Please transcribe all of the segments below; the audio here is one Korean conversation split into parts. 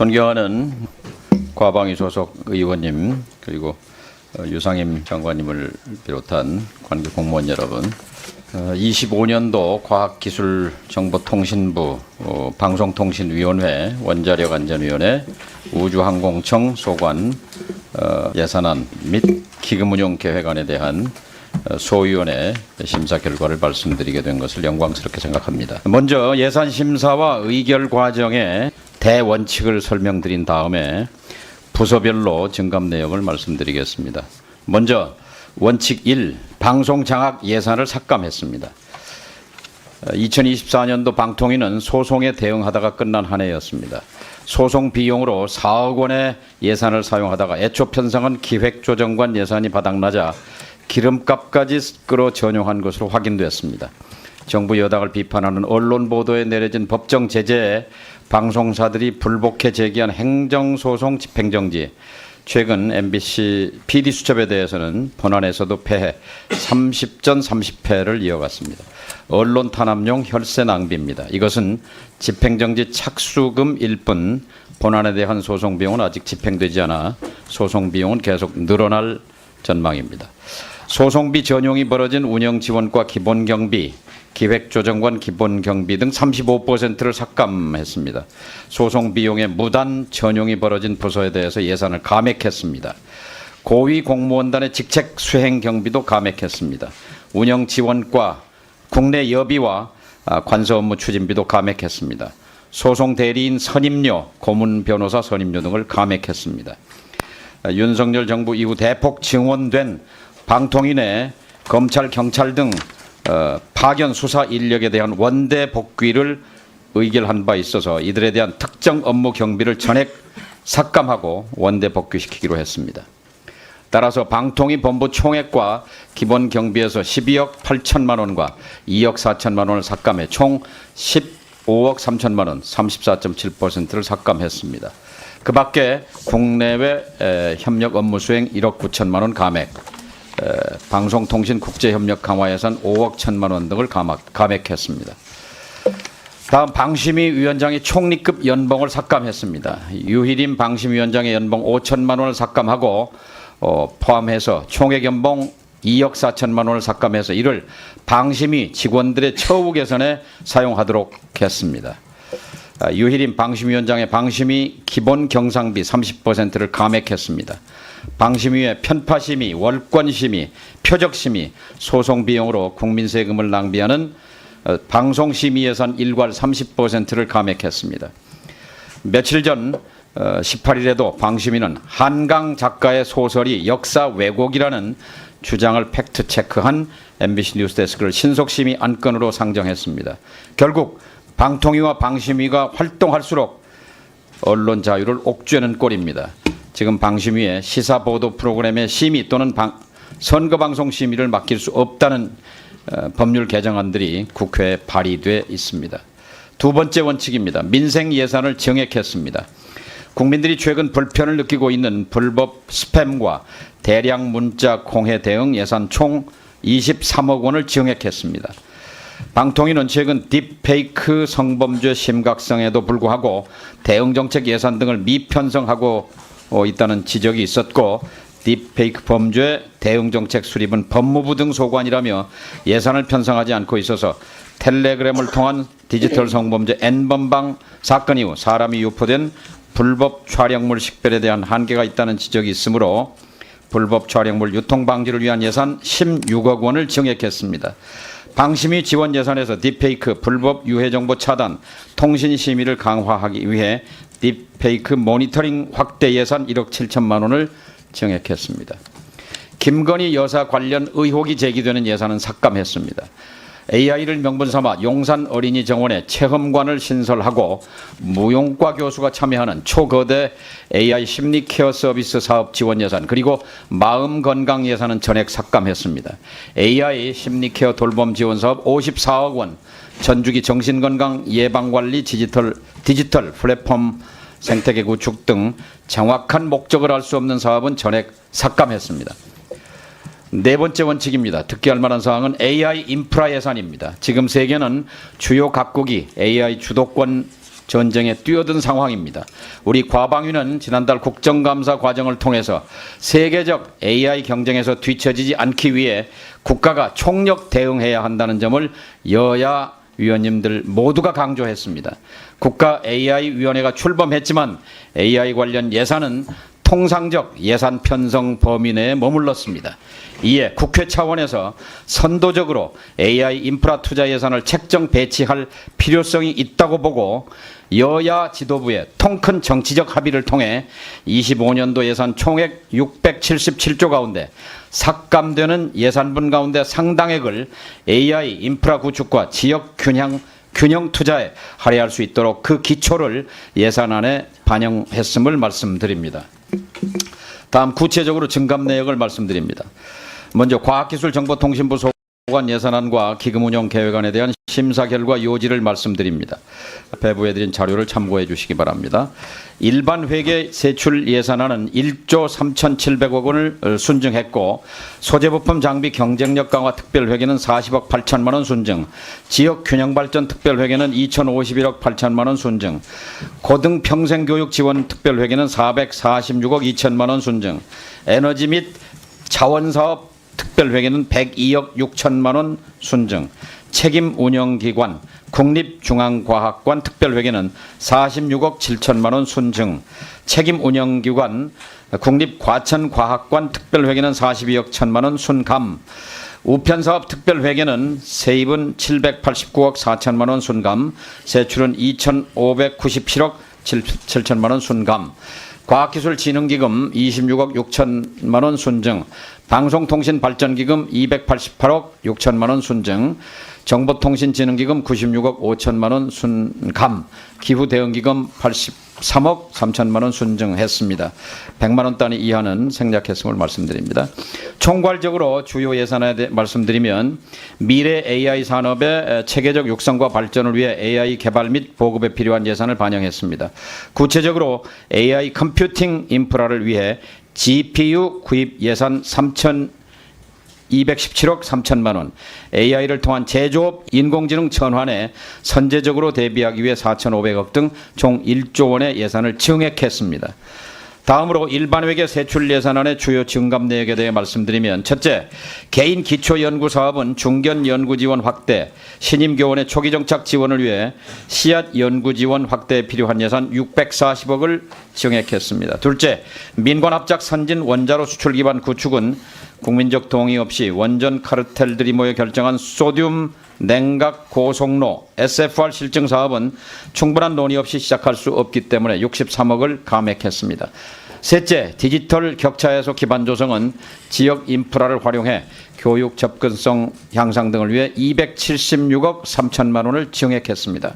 존경하는 과방위 소속 의원님 그리고 어, 유상임 장관님을 비롯한 관계 공무원 여러분, 어, 25년도 과학기술정보통신부 어, 방송통신위원회 원자력안전위원회 우주항공청 소관 어, 예산안 및 기금운용계획안에 대한 어, 소위원회 심사 결과를 말씀드리게 된 것을 영광스럽게 생각합니다. 먼저 예산 심사와 의결 과정의 대원칙을 설명드린 다음에 부서별로 증감 내용을 말씀드리겠습니다. 먼저 원칙 1 방송 장악 예산을 삭감했습니다. 2024년도 방통위는 소송에 대응하다가 끝난 한 해였습니다. 소송 비용으로 4억 원의 예산을 사용하다가 애초 편성한 기획조정관 예산이 바닥나자 기름값까지 끌어 전용한 것으로 확인됐습니다. 정부 여당을 비판하는 언론 보도에 내려진 법정 제재에 방송사들이 불복해 제기한 행정소송 집행정지 최근 MBC PD 수첩에 대해서는 본안에서도 패해 30전 30패를 이어갔습니다. 언론 탄압용 혈세 낭비입니다. 이것은 집행정지 착수금일 뿐 본안에 대한 소송 비용은 아직 집행되지 않아 소송 비용은 계속 늘어날 전망입니다. 소송비 전용이 벌어진 운영 지원과 기본 경비, 기획조정관 기본경비 등 35%를 삭감했습니다. 소송 비용의 무단 전용이 벌어진 부서에 대해서 예산을 감액했습니다. 고위 공무원단의 직책 수행 경비도 감액했습니다. 운영 지원과 국내 여비와 아, 관서 업무 추진비도 감액했습니다. 소송 대리인 선임료, 고문 변호사 선임료 등을 감액했습니다. 아, 윤석열 정부 이후 대폭 증원된 방통위내 검찰, 경찰 등 어, 파견 수사 인력에 대한 원대 복귀를 의결한 바 있어서 이들에 대한 특정 업무 경비를 전액 삭감하고 원대 복귀시키기로 했습니다. 따라서 방통위 본부 총액과 기본 경비에서 12억 8천만 원과 2억 4천만 원을 삭감해 총 15억 3천만 원, 34.7%를 삭감했습니다. 그 밖에 국내외 에, 협력 업무 수행 1억 9천만 원 감액, 에, 방송통신 국제협력 강화 예산 5억 1천만 원 등을 감액, 감액했습니다. 다음 방심위 위원장의 총리급 연봉을 삭감했습니다. 유희림 방심위원장의 연봉 5천만 원을 삭감하고 어, 포함해서 총액 연봉 2억 4천만 원을 삭감해서 이를 방심위 직원들의 처우 개선에 사용하도록 했습니다. 아, 유희림 방심위원장의 방심위 기본 경상비 30%를 감액했습니다. 방심위의 편파심의, 월권심의, 표적심의, 소송 비용으로 국민 세금을 낭비하는 어, 방송심의 예산 일괄 30%를 감액했습니다. 며칠 전 어, 18일에도 방심위는 한강 작가의 소설이 역사 왜곡이라는 주장을 팩트 체크한 MBC 뉴스 데스크를 신속심의 안건으로 상정했습니다. 결국 방통위와 방심위가 활동할수록 언론 자유를 옥죄는 꼴입니다. 지금 방심위의 시사 보도 프로그램의 심의 또는 방, 선거 방송 심의를 맡길 수 없다는 어, 법률 개정안들이 국회에 발의돼 있습니다. 두 번째 원칙입니다. 민생 예산을 정액했습니다. 국민들이 최근 불편을 느끼고 있는 불법 스팸과 대량 문자 공해 대응 예산 총 23억 원을 정액했습니다. 방통위는 최근 딥페이크 성범죄 심각성에도 불구하고 대응 정책 예산 등을 미편성하고 어, 있다는 지적이 있었고 딥페이크 범죄 대응 정책 수립은 법무부 등 소관이라며 예산을 편성하지 않고 있어서 텔레그램을 통한 디지털 성범죄 N번방 사건 이후 사람이 유포된 불법 촬영물 식별에 대한 한계가 있다는 지적이 있으므로 불법 촬영물 유통 방지를 위한 예산 16억 원을 정액했습니다. 방심위 지원 예산에서 딥페이크 불법 유해 정보 차단, 통신 심의를 강화하기 위해 딥페이크 모니터링 확대 예산 1억 7천만 원을 정액했습니다. 김건희 여사 관련 의혹이 제기되는 예산은 삭감했습니다. AI를 명분 삼아 용산 어린이 정원에 체험관을 신설하고 무용과 교수가 참여하는 초거대 AI 심리 케어 서비스 사업 지원 예산 그리고 마음 건강 예산은 전액 삭감했습니다. AI 심리 케어 돌봄 지원 사업 54억 원, 전주기 정신건강 예방관리 디지털 디지털 플랫폼 생태계 구축 등 정확한 목적을 알 수 없는 사업은 전액 삭감했습니다. 네 번째 원칙입니다. 특기할 만한 사항은 AI 인프라 예산입니다. 지금 세계는 주요 각국이 AI 주도권 전쟁에 뛰어든 상황입니다. 우리 과방위는 지난달 국정감사 과정을 통해서 세계적 AI 경쟁에서 뒤처지지 않기 위해 국가가 총력 대응해야 한다는 점을 여야 위원님들 모두가 강조했습니다. 국가 AI 위원회가 출범했지만 AI 관련 예산은 통상적 예산 편성 범위 내에 머물렀습니다. 이에 국회 차원에서 선도적으로 AI 인프라 투자 예산을 책정 배치할 필요성이 있다고 보고 여야 지도부의 통큰 정치적 합의를 통해 25년도 예산 총액 677조 가운데 삭감되는 예산분 가운데 상당액을 AI 인프라 구축과 지역 균형 균형 투자에 할애할 수 있도록 그 기초를 예산안에 반영했음을 말씀드립니다. 다음 구체적으로 증감 내역을 말씀드립니다. 먼저 과학기술정보통신부 소 관 예산안과 기금 운영 계획안에 대한 심사 결과 요지를 말씀드립니다. 배부해드린 자료를 참고해 주시기 바랍니다. 일반 회계 세출 예산안은 1조 3,700억 원을 순증했고 소재부품 장비 경쟁력 강화 특별회계는 40억 8천만 원 순증, 지역 균형 발전 특별회계는 2,051억 8천만 원 순증, 고등 평생 교육 지원 특별회계는 446억 2천만 원 순증, 에너지 및 자원사업 특별회계는 102억 6천만 원 순증, 책임 운영기관 국립중앙과학관 특별회계는 46억 7천만 원 순증, 책임 운영기관 국립과천과학관 특별회계는 42억 1천만 원 순감, 우편사업 특별회계는 세입은 789억 4천만 원 순감, 세출은 2,597억 7천만 원 순감, 과학기술진흥기금 26억 6천만 원 순증, 방송통신발전기금 288억 6천만 원 순증, 정보통신진흥기금 96억 5천만 원 순감, 기후대응기금 83억 3천만 원 순증했습니다. 100만 원 단위 이하는 생략했음을 말씀드립니다. 총괄적으로 주요 예산에 대해 말씀드리면 미래 AI 산업의 체계적 육성과 발전을 위해 AI 개발 및 보급에 필요한 예산을 반영했습니다. 구체적으로 AI 컴퓨팅 인프라를 위해 GPU 구입 예산 3천 217억 3천만 원, AI를 통한 제조업 인공지능 전환에 선제적으로 대비하기 위해 4,500억 등 총 1조 원의 예산을 증액했습니다. 다음으로 일반 회계 세출 예산안의 주요 증감 내역에 대해 말씀드리면 첫째, 개인 기초 연구 사업은 중견 연구 지원 확대, 신임 교원의 초기 정착 지원을 위해 씨앗 연구 지원 확대에 필요한 예산 640억을 증액했습니다. 둘째, 민관 합작 선진 원자로 수출 기반 구축은 국민적 동의 없이 원전 카르텔들이 모여 결정한 소듐 냉각 고속로 SFR 실증 사업은 충분한 논의 없이 시작할 수 없기 때문에 63억을 감액했습니다. 셋째, 디지털 격차 해소 기반 조성은 지역 인프라를 활용해 교육 접근성 향상 등을 위해 276억 3천만 원을 증액했습니다.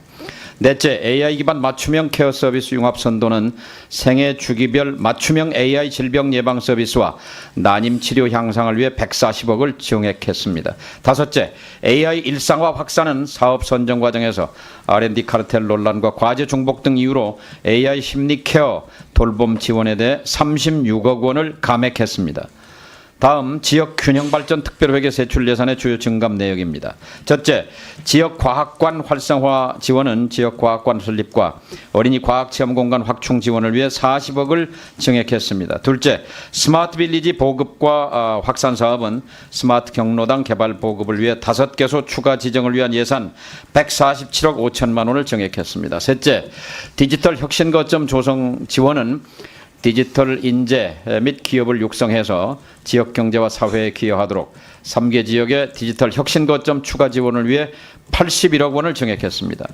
넷째, AI 기반 맞춤형 케어 서비스 융합 선도는 생애 주기별 맞춤형 AI 질병 예방 서비스와 난임 치료 향상을 위해 140억을 증액했습니다. 다섯째, AI 일상화 확산은 사업 선정 과정에서 R&D 카르텔 논란과 과제 중복 등 이유로 AI 심리 케어 돌봄 지원에 대해 36억 원을 감액했습니다. 다음 지역 균형 발전 특별회계 세출 예산의 주요 증감 내역입니다. 첫째, 지역 과학관 활성화 지원은 지역 과학관 설립과 어린이 과학 체험 공간 확충 지원을 위해 40억을 증액했습니다. 둘째, 스마트 빌리지 보급과 어, 확산 사업은 스마트 경로당 개발 보급을 위해 다섯 개소 추가 지정을 위한 예산 147억 5천만 원을 증액했습니다. 셋째, 디지털 혁신 거점 조성 지원은 디지털 인재 및 기업을 육성해서 지역 경제와 사회에 기여하도록 3개 지역의 디지털 혁신 거점 추가 지원을 위해 81억 원을 증액했습니다.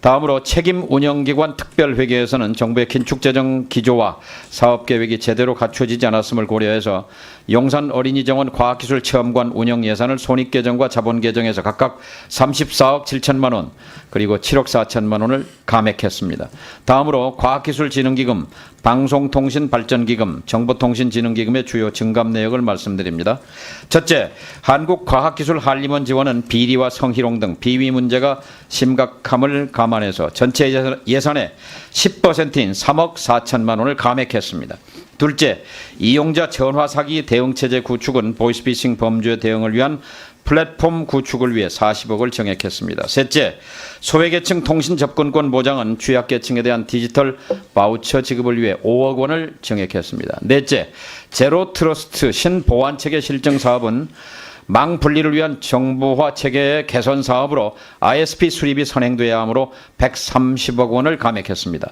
다음으로 책임 운영기관 특별회계에서는 정부의 긴축 재정 기조와 사업 계획이 제대로 갖춰지지 않았음을 고려해서 용산 어린이정원 과학기술 체험관 운영 예산을 손익계정과 자본계정에서 각각 34억 7천만 원 그리고 7억 4천만 원을 감액했습니다. 다음으로 과학기술진흥기금, 방송통신발전기금, 정보통신진흥기금의 주요 증감 내역을 말씀드립니다. 첫째, 한국과학기술한림원 지원은 비리와 성희롱 등 비위 문제가 심각함을 감안해서 전체 예산- 예산의 10%인 3억 4천만 원을 감액했습니다. 둘째, 이용자 전화 사기 대응 체제 구축은 보이스피싱 범죄 대응을 위한 플랫폼 구축을 위해 40억을 정액했습니다. 셋째, 소외계층 통신 접근권 보장은 취약계층에 대한 디지털 바우처 지급을 위해 5억 원을 정액했습니다. 넷째, 제로 트러스트 신보안 체계 실증 사업은 망 분리를 위한 정보화 체계의 개선 사업으로 ISP 수립이 선행돼야 하므로 130억 원을 감액했습니다.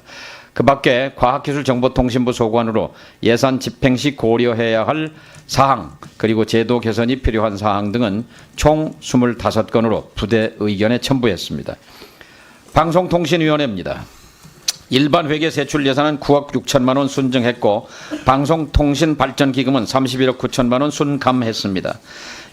그 밖에 과학기술정보통신부 소관으로 예산 집행 시 고려해야 할 사항 그리고 제도 개선이 필요한 사항 등은 총 25건으로 부대 의견에 첨부했습니다. 방송통신위원회입니다. 일반 회계 세출 예산은 9억 6천만 원 순증했고 방송통신발전기금은 31억 9천만 원 순감했습니다.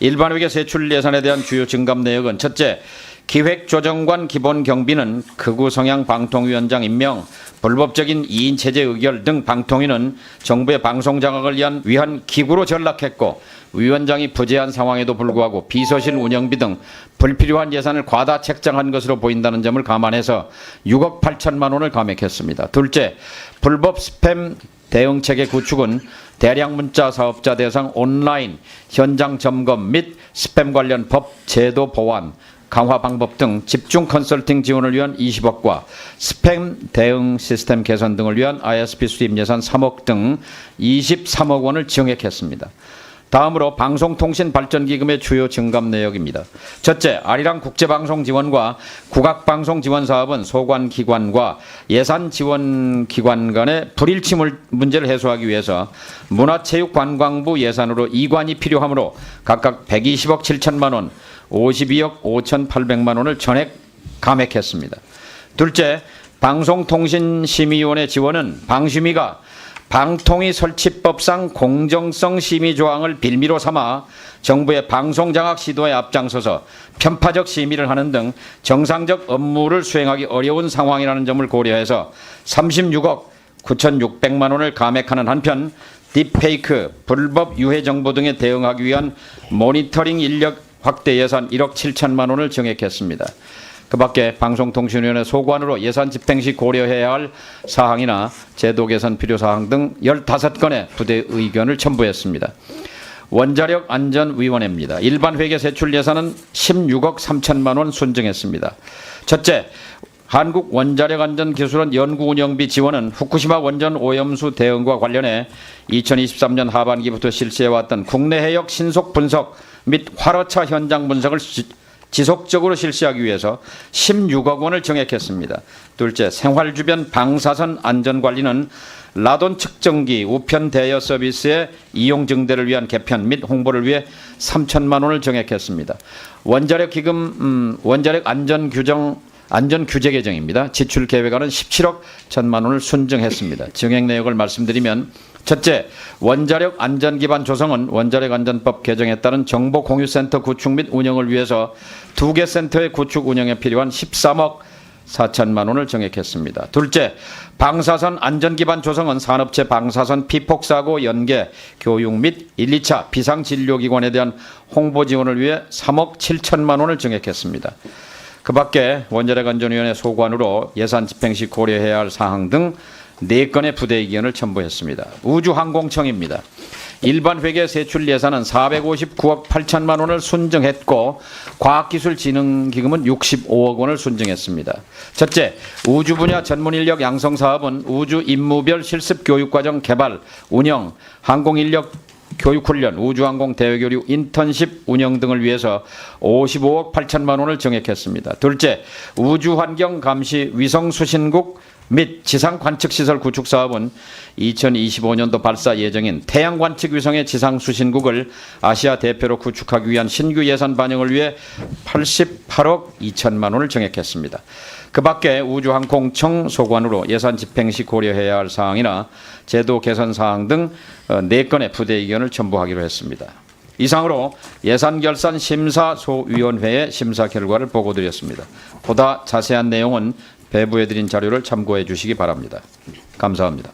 일반 회계 세출 예산에 대한 주요 증감 내역은 첫째, 기획조정관 기본 경비는 극우 성향 방통위원장 임명, 불법적인 2인 체제 의결 등 방통위는 정부의 방송 장악을 위한 위한 기구로 전락했고 위원장이 부재한 상황에도 불구하고 비서실 운영비 등 불필요한 예산을 과다 책정한 것으로 보인다는 점을 감안해서 6억 8천만 원을 감액했습니다. 둘째, 불법 스팸 대응 체계 구축은 대량 문자 사업자 대상 온라인 현장 점검 및 스팸 관련 법 제도 보완 강화 방법 등 집중 컨설팅 지원을 위한 20억과 스팸 대응 시스템 개선 등을 위한 ISP 수립 예산 3억 등 23억 원을 정액했습니다. 다음으로 방송통신발전기금의 주요 증감 내역입니다. 첫째, 아리랑 국제방송 지원과 국악방송 지원 사업은 소관 기관과 예산 지원 기관 간의 불일치 물- 문제를 해소하기 위해서 문화체육관광부 예산으로 이관이 필요하므로 각각 120억 7천만 원, 52억 5천8백만 원을 전액 감액했습니다. 둘째, 방송통신심의위원회 지원은 방심위가 방통위 설치법상 공정성 심의 조항을 빌미로 삼아 정부의 방송 장악 시도에 앞장서서 편파적 심의를 하는 등 정상적 업무를 수행하기 어려운 상황이라는 점을 고려해서 36억 9,600만 원을 감액하는 한편 딥페이크, 불법 유해 정보 등에 대응하기 위한 모니터링 인력 확대 예산 1억 7천만 원을 정액했습니다. 그 밖에 방송통신위원회 소관으로 예산 집행 시 고려해야 할 사항이나 제도 개선 필요 사항 등 15건의 부대 의견을 첨부했습니다. 원자력 안전위원회입니다. 일반 회계 세출 예산은 16억 3천만 원 순증했습니다. 첫째, 한국 원자력 안전 기술원 연구 운영비 지원은 후쿠시마 원전 오염수 대응과 관련해 2023년 하반기부터 실시해 왔던 국내 해역 신속 분석 및 활어차 현장 분석을 지- 지속적으로 실시하기 위해서 16억 원을 정액했습니다. 둘째, 생활 주변 방사선 안전 관리는 라돈 측정기 우편 대여 서비스의 이용 증대를 위한 개편 및 홍보를 위해 3천만 원을 정액했습니다. 원자력 기금 음, 원자력 안전 규정 안전 규제 개정입니다. 지출 계획안은 17억 1천만 원을 순증했습니다. 정액 내역을 말씀드리면 첫째, 원자력 안전 기반 조성은 원자력 안전법 개정에 따른 정보 공유 센터 구축 및 운영을 위해서 두 개 센터의 구축 운영에 필요한 13억 4천만 원을 정액했습니다. 둘째, 방사선 안전 기반 조성은 산업체 방사선 피폭 사고 연계, 교육 및 1, 2차 비상 진료 기관에 대한 홍보 지원을 위해 3억 7천만 원을 정액했습니다. 그 밖에 원자력 안전위원회 소관으로 예산 집행 시 고려해야 할 사항 등 4건의 부대 의견을 첨부했습니다. 우주항공청입니다. 일반 회계 세출 예산은 459억 8천만 원을 순정했고 과학기술진흥기금은 65억 원을 순정했습니다. 첫째, 우주 분야 전문 인력 양성 사업은 우주 임무별 실습 교육 과정 개발, 운영, 항공 인력 교육훈련, 우주항공 대외교류, 인턴십 운영 등을 위해서 55억 8천만 원을 정액했습니다. 둘째, 우주환경감시 위성수신국 및 지상 관측 시설 구축 사업은 2025년도 발사 예정인 태양 관측 위성의 지상 수신국을 아시아 대표로 구축하기 위한 신규 예산 반영을 위해 88억 2천만 원을 정액했습니다. 그 밖에 우주항공청 소관으로 예산 집행 시 고려해야 할 사항이나 제도 개선 사항 등 4건의 부대 의견을 첨부하기로 했습니다. 이상으로 예산결산 심사소위원회의 심사 결과를 보고드렸습니다. 보다 자세한 내용은 배부해드린 자료를 참고해 주시기 바랍니다. 감사합니다.